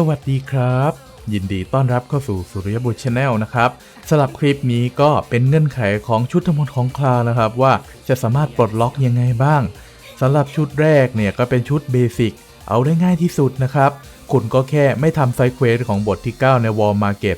สวัสดีครับ ยินดีต้อนรับเข้าสู่สุริยบุตรชาแนลนะครับสำหรับคลิปนี้ก็เป็นเงื่อนไขของชุดทั้งหมดของคลานะครับ ว่าจะสามารถปลดล็อกยังไงบ้างสำหรับชุดแรกเนี่ยก็เป็นชุดเบสิกเอาได้ง่ายที่สุดนะครับ คุณก็แค่ไม่ทำไซเควสของบทที่ 9 ในวอลมาร์เก็ต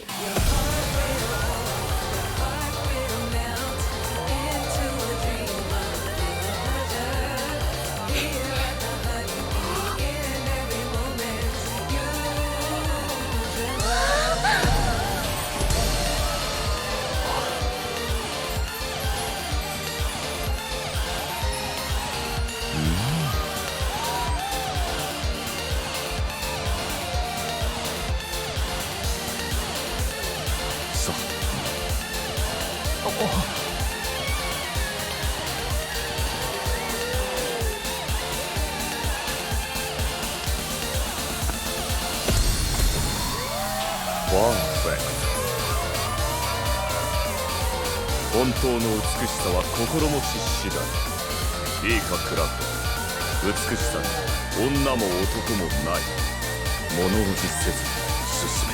ワンフェク本当の美しさは心持ち次第いいかクラブ美しさに女も男もない物おじせず進め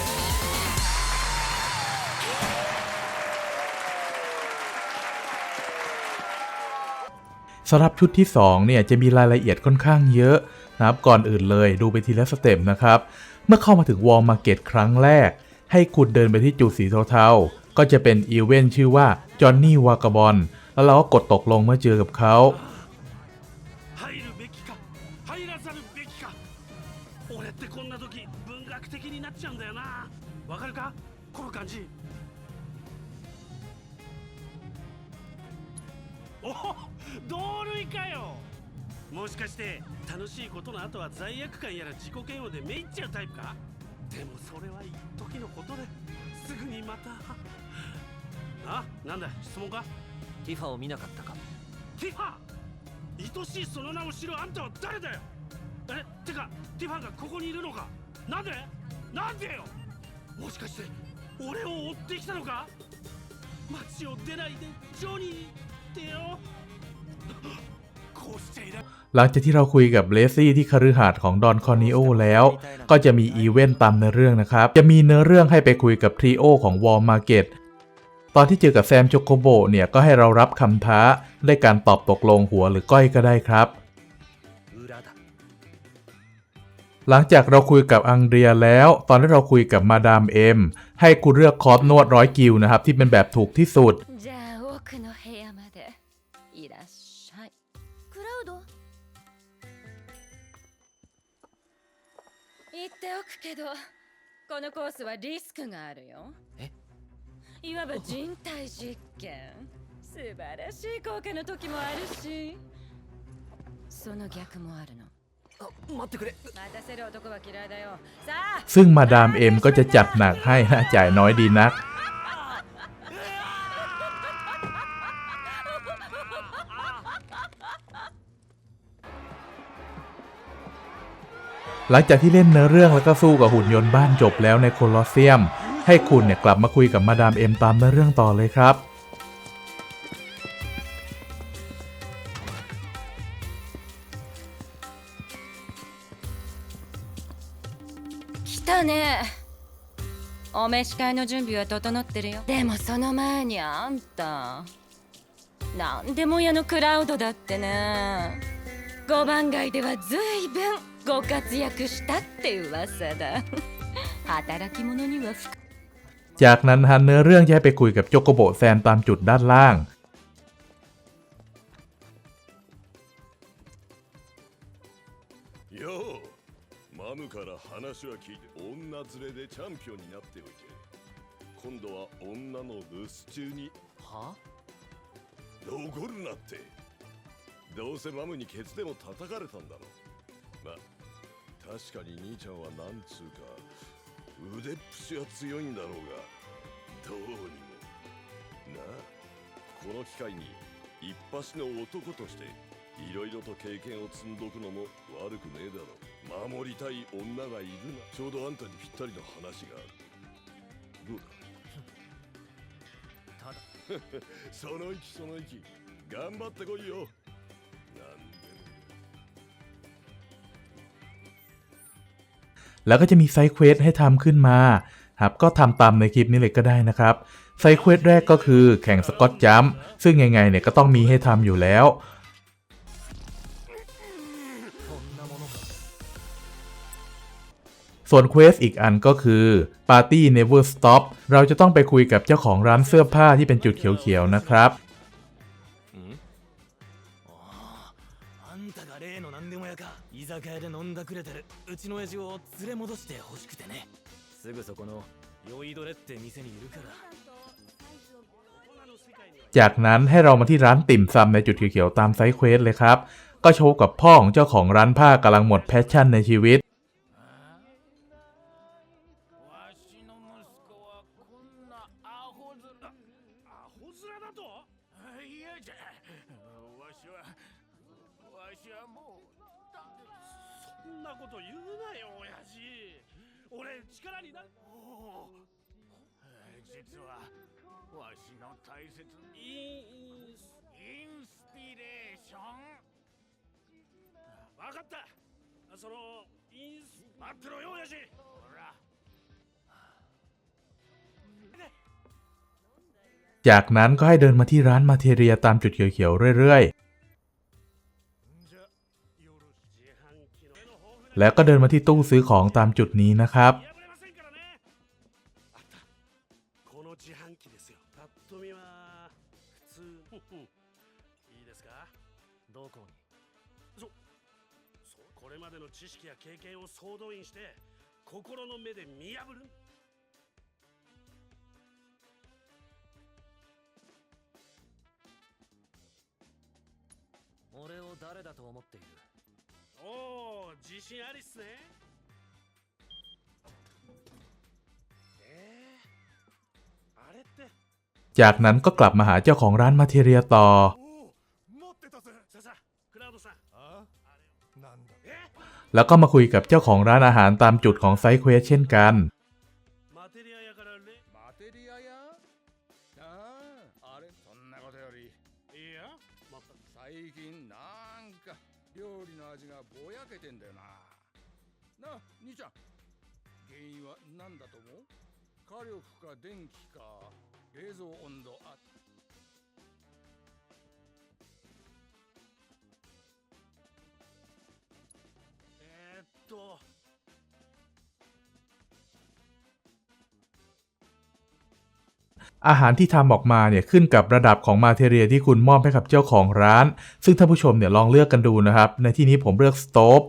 สำหรับชุดที่2เนี่ยจะมีรายละเอียดค่อนข้างเยอะนะครับก่อนอื่นเลยดูไปทีละสเต็ปนะครับ เมื่อเข้ามาถึงวอลมาร์เก็ตครั้งแรก ให้คุณเดินไปที่จุดสีเทาๆ ก็จะเป็นอีเวนต์ชื่อว่าจอห์นนี่วากาบอนแล้วเราก็กดตกลงเมื่อเจอกับเขา 入るべきか入らざるべきか俺ってこんな時文学的になっちゃうんだよなわかるかこの感じお同類かよもしかして楽しいことの後は罪悪感やら自己嫌悪でめいっちゃうタイプか でもそれは一時のことですぐにまた。あなんだ質問か？ティファを見なかったか。ティファ！愛しいその名を知るあんたは誰だよ？えてかティファがここにいるのか？なんで？なんでよ？もしかして俺を追ってきたのか？街を出ないでジョニーってよ？こうしている หลังจากที่เราคุยกับเลซี่ที่คฤหาสน์ของดอนคอนิโอแล้ว ก็จะมีอีเวนต์ตามเนื้อเรื่องนะครับ จะมีเนื้อเรื่องให้ไปคุยกับทริโอของวอลมาร์เก็ตตอนที่เจอกับแซมโจโกโบเนี่ยก็ให้เรารับคำท้าด้วยการตอบตกลงหัวหรือก้อยก็ได้ครับ หลังจากเราคุยกับอังเดรียแล้ว ตอนที่เราคุยกับมาดามเอ็มให้คุณเลือกคอร์สนวดร้อยกิวนะครับที่เป็นแบบถูกที่สุด けどこのコースはリスクがあるよえいわば人体実験素晴らしい効果の時もあるしその逆もあるのあ待ってくれ待たせる男は嫌いだよさあ ซึ่งมาดามเอ็มก็จะจัดหนักให้นะจ่ายน้อยดีนัก หลังจากที่เล่นเนื้อเรื่องแล้วก็สู้กับหุ่นยนต์บ้านจบแล้วในโคลอสเซียม ให้คุณเนี่ยกลับมาคุยกับมาดามเอ็มตามเนื้อเรื่องต่อเลยครับ 来たねお召し替えの準備は整ってるよでもその前にあんたなんでも屋のクラウドだってね五番街では随分 ご活躍したって噂だ働き者には不 จากนั้นนะฮะเนื้อเรื่องจะให้ไปคุยกับโจโกโบแซนตามจุดด้านล่าง ようマムから話は聞いて女連れでチャンピオンになっておいて今度は女の留守中には残るなってどうせマムにケツでも叩かれたんだろまあ 確かに兄ちゃんはなんつうか腕っぷしは強いんだろうがどうにも。なあこの機会に一発の男としていろいろと経験を積んどくのも悪くねえだろ守りたい女がいるな。ちょうどあんたにぴったりの話がある。どうだ？ただ。その息その息。頑張ってこいよ แล้วก็จะมีไซเควสให้ทำขึ้นมาครับก็ทำตามในคลิปนี้เลยก็ได้นะครับไซเควสแรกก็คือแข่งสกอตจัมป์ซึ่งยังไงเนี่ยก็ต้องมีให้ทำอยู่แล้วส่วนเควสอีกอันก็คือ Party Never Stop เราจะต้องไปคุยกับเจ้าของร้านเสื้อผ้าที่เป็นจุดเขียวๆนะครับ あんたが例の何でも屋か居酒屋で飲んだくれてるうちの親父を連れ戻して欲しくてねすぐそこの酔いどれって店にいるから จากนั้นให้เรามาที่ร้านติ่มซำในจุดเขียวๆตามไซส์เควสเลยครับ ก็โชว์กับพ่อของเจ้าของร้านผ้ากำลังหมดแพชชั่นในชีวิต そのインス待ってろよ親父ほら จากนั้นก็ให้เดินมาที่ร้านมาเทเรียตามจุดเขียวๆเรื่อย じゃよろし自販機の目の豊富な ๆ แล้วก็เดินมาที่ตู้ซื้อของตามจุดนี้นะครับ 破れませんからねあったこの自販機ですよパッと見は普通いいですかどこにそそうこ れまでの知識や経験を総動員して心の目で見破る俺を誰だと思っているおお自信ありっすねえー、あれって จากนั้นก็กลับมาหาเจ้าของร้านมาเทเรียต่อ แล้วก็มาคุยกับเจ้าของร้านอาหารตามจุดของไซส์เควสเช่นกัน マテリア屋からレマテリア屋あああれそんなことよりいやまた最近なんか料理の味がぼやけてんだよななあ兄ちゃん原因は何だと思う火力か電気か冷蔵温度あえー、っ とอาหารที่ทำออกมาเนี่ยขึ้นกับระดับของมาเทเรียที่คุณมอบให้กับเจ้าของร้าน ซึ่งท่านผู้ชมเนี่ยลองเลือกกันดูนะครับ ในที่นี้ผมเลือกสโตฟ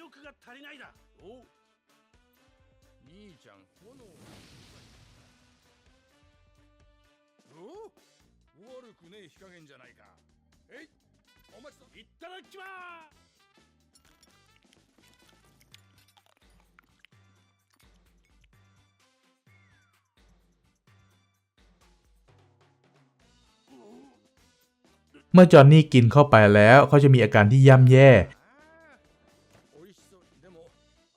力が足りないだお兄ちゃん炎お悪くねえ火加減じゃないかえいお待ちといっただきまเมื่อจอห์นนี่กินเข้าไปแล้วเขาจะมีอาการที่ย่ำแย่ 美味しそうでも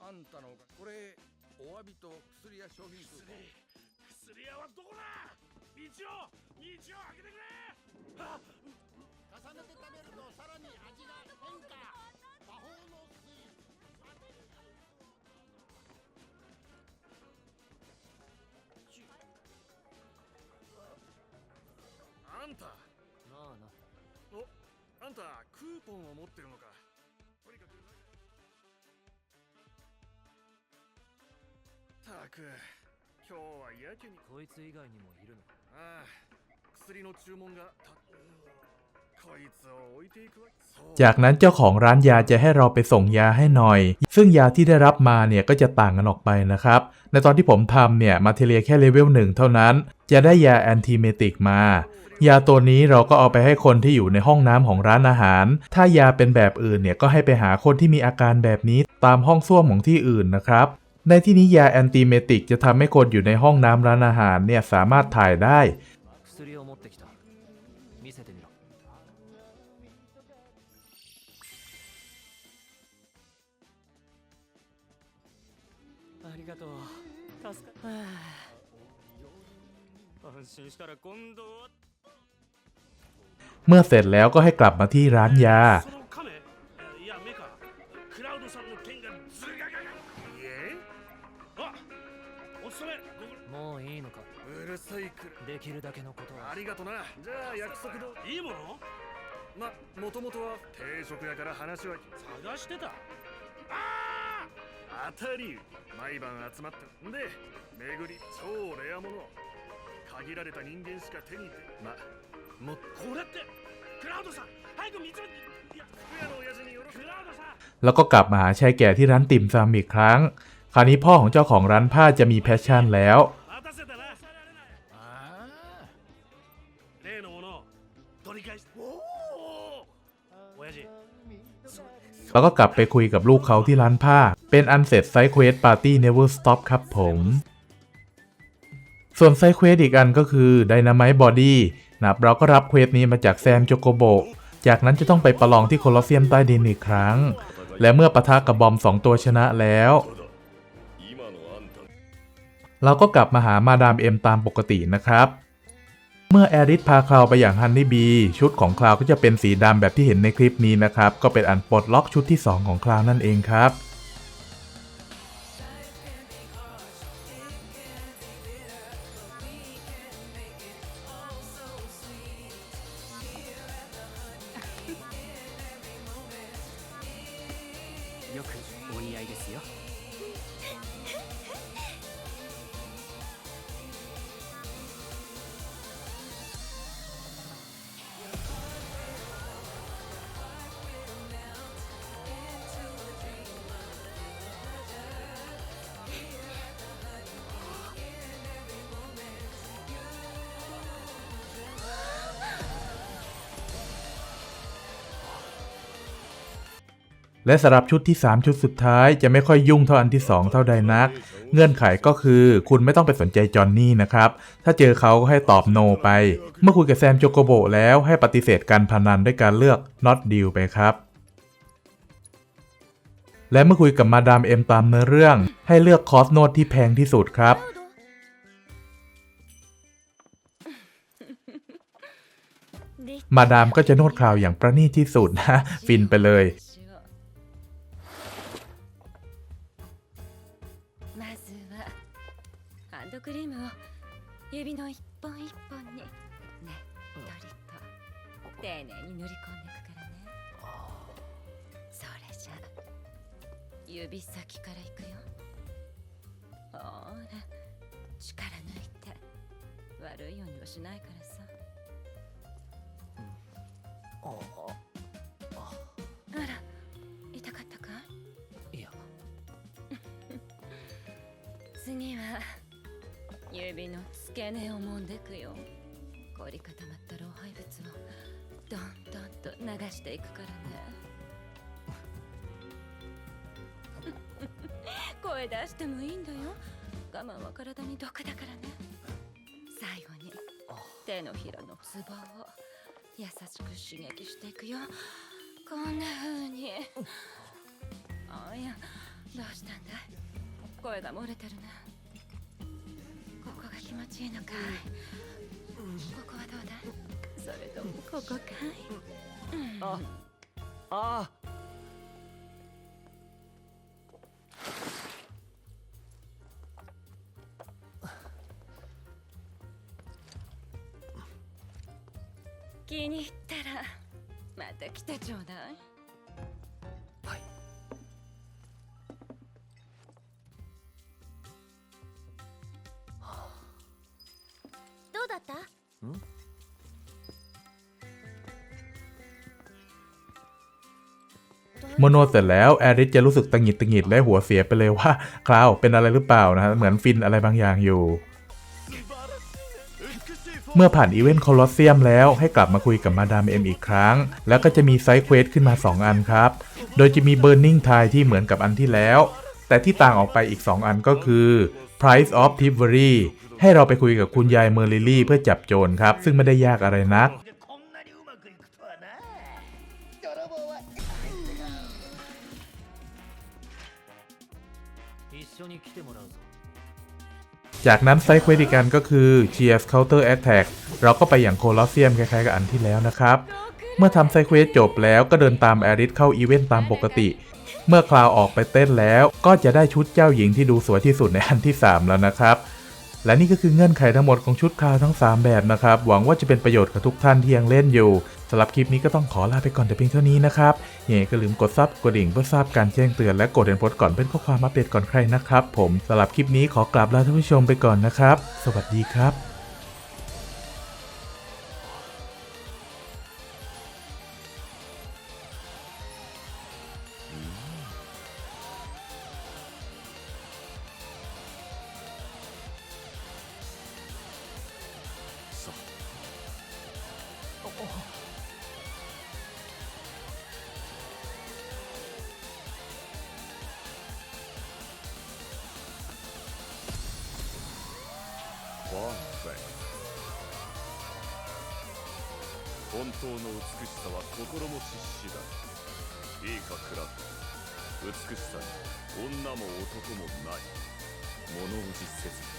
あんたのこれお詫びと薬や商品数薬薬屋はどこだ？道を道を開けてくれ！あ重ねて食べるとさらに味が変化。魔法のスイーツ。あんたなあなおあんたクーポンを持ってるのかたく今日はやけにこいつ以外にもいるのかああ薬の注文がたこいつを置いていくわそう จากนั้นเจ้าของร้านยาจะให้เราไปส่งยาให้หน่อย ซึ่งยาที่ได้รับมาเนี่ยก็จะต่างกันออกไปนะครับ ในตอนที่ผมทำเนี่ยมาเทเรียแค่เลเวลหนึ่งเท่านั้น จะได้ยาแอนติเมติกมา ยาตัวนี้เราก็เอาไปให้คนที่อยู่ในห้องน้ำของร้านอาหาร ถ้ายาเป็นแบบอื่นเนี่ยก็ให้ไปหาคนที่มีอาการแบบนี้ตามห้องส้วมของที่อื่นนะครับ ในที่นี้ยาแอนติเมติกจะทำให้คนอยู่ในห้องน้ำร้านอาหารเนี่ยสามารถถ่ายได้ เมื่อเสร็จแล้วก็ให้กลับมาที่ร้านยา もういいのかうるさいくできるだけのことはありがとなじゃあ約束どいいものまもともとは定食屋から話は探してた当たり毎晩集まってで巡り超レアもの限られた人間しか手に入れまもっこれってクラウドさん早く水をいや福屋の親父によろしくクラウドさん แล้วก็กลับมาหาชายแก่ที่ร้านติ่มซำอีกครั้ง คราวนี้พ่อของเจ้าของร้านผ้าจะมีแพชชั่นแล้ว แล้วก็กลับไปคุยกับลูกเขาที่ร้านผ้า เป็นอันเสร็จไซเควสปาร์ตี้เนเวอร์สต็อปครับผม ส่วนไซเควสอีกอันก็คือไดนามิทบอดี้นะเราก็รับเควสนี้มาจากแซมโจโกโบจากนั้นจะต้องไปประลองที่โคลอสเซียมใต้ดินอีกครั้ง และเมื่อปะทะกับบอมสองตัวชนะแล้ว เราก็กลับมาหามาดามเอ็มตามปกตินะครับ เมื่อแอริสพาคลาวไปอย่างฮันนี่บีชุดของคลาวก็จะเป็นสีดำแบบที่เห็นในคลิปนี้นะครับ ก็เป็นอันปลดล็อกชุดที่ 2 ของคลาวนั่นเองครับ และสำหรับชุดที่ 3 ชุดสุดท้ายจะไม่ค่อยยุ่งเท่าอันที่ 2 เท่าใดนัก เงื่อนไขก็คือคุณไม่ต้องไปสนใจจอห์นนี่นะครับ ถ้าเจอเขาก็ให้ตอบโนไป เมื่อคุยกับแซมโจโกโบแล้วให้ปฏิเสธการพนันด้วยการเลือก not deal ไปครับและเมื่อคุยกับมาดามเอ็มตามเนื้อเรื่อง ให้เลือกคอร์สโนดที่แพงที่สุดครับ มาดามก็จะนวดคราวอย่างประณีตที่สุดนะ ฟินไปเลย 本一本に。ねっとりと丁寧に塗り込んでいくからね。それじゃ指先からいくよ。ほら力抜いて。悪いようにはしないからさ。あら痛かったか？いや。次は指の付け根を揉んでくよ。凝り固まった老廃物をどんどんと流していくからね。声出してもいいんだよ。我慢は体に毒だからね。最後に手のひらのツボを優しく刺激していくよ。こんな風に。あいやどうしたんだい？声が漏れてるね気持ちいいのかい。ここはどうだ？いそれともここかい？ああ เมื่อนวดเสร็จแล้วแอริสจะรู้สึกตังหิดตังหิดและหัวเสียไปเลยว่าคราวเป็นอะไรหรือเปล่านะเหมือนฟินอะไรบางอย่างอยู่ เมื่อผ่านอีเวนต์โคลอสเซียมแล้วให้กลับมาคุยกับมาดามเอ็มอีกครั้ง แล้วก็จะมีไซด์เควสขึ้นมา 2 อันครับ โดยจะมี Burning Tide ที่เหมือนกับอันที่แล้ว แต่ที่ต่างออกไปอีก 2 อันก็คือ Price of t i v e r y ให้เราไปคุยกับคุณยายเมอร์ลิลี่เพื่อจับโจรครับ ซึ่งไม่ได้ยากอะไรนัก จากนั้นไซเควสอีกอันก็คือ Cheers Counter Attack เราก็ไปอย่างโคลอสเซียมคล้ายๆกับอันที่แล้วนะครับ เมื่อทำไซเควสจบแล้วก็เดินตามแอริสเข้าอีเวนต์ตามปกติ เมื่อคลาวออกไปเต้นแล้วก็จะได้ชุดเจ้าหญิงที่ดูสวยที่สุดในอันที่ 3 แล้วนะครับ และนี่ก็คือเงื่อนไขทั้งหมดของชุดคลาวทั้ง 3 แบบนะครับ หวังว่าจะเป็นประโยชน์กับทุกท่านที่ยังเล่นอยู่สำหรับคลิปนี้ก็ต้องขอลาไปก่อนแต่เพียงเท่านี้นะครับยังไงก็ลืมกดซับกดดิ่งเพื่อทราบการแจ้งเตือนและกดเห็นโพสก่อนเป็นข้อความอัปเดตก่อนใครนะครับ ผมสำหรับคลิปนี้ขอกราบลาท่านผู้ชมไปก่อนนะครับ สวัสดีครับ 本当の美しさは心の失死だいいかクラッ美しさに。女も男もない。物おじせず。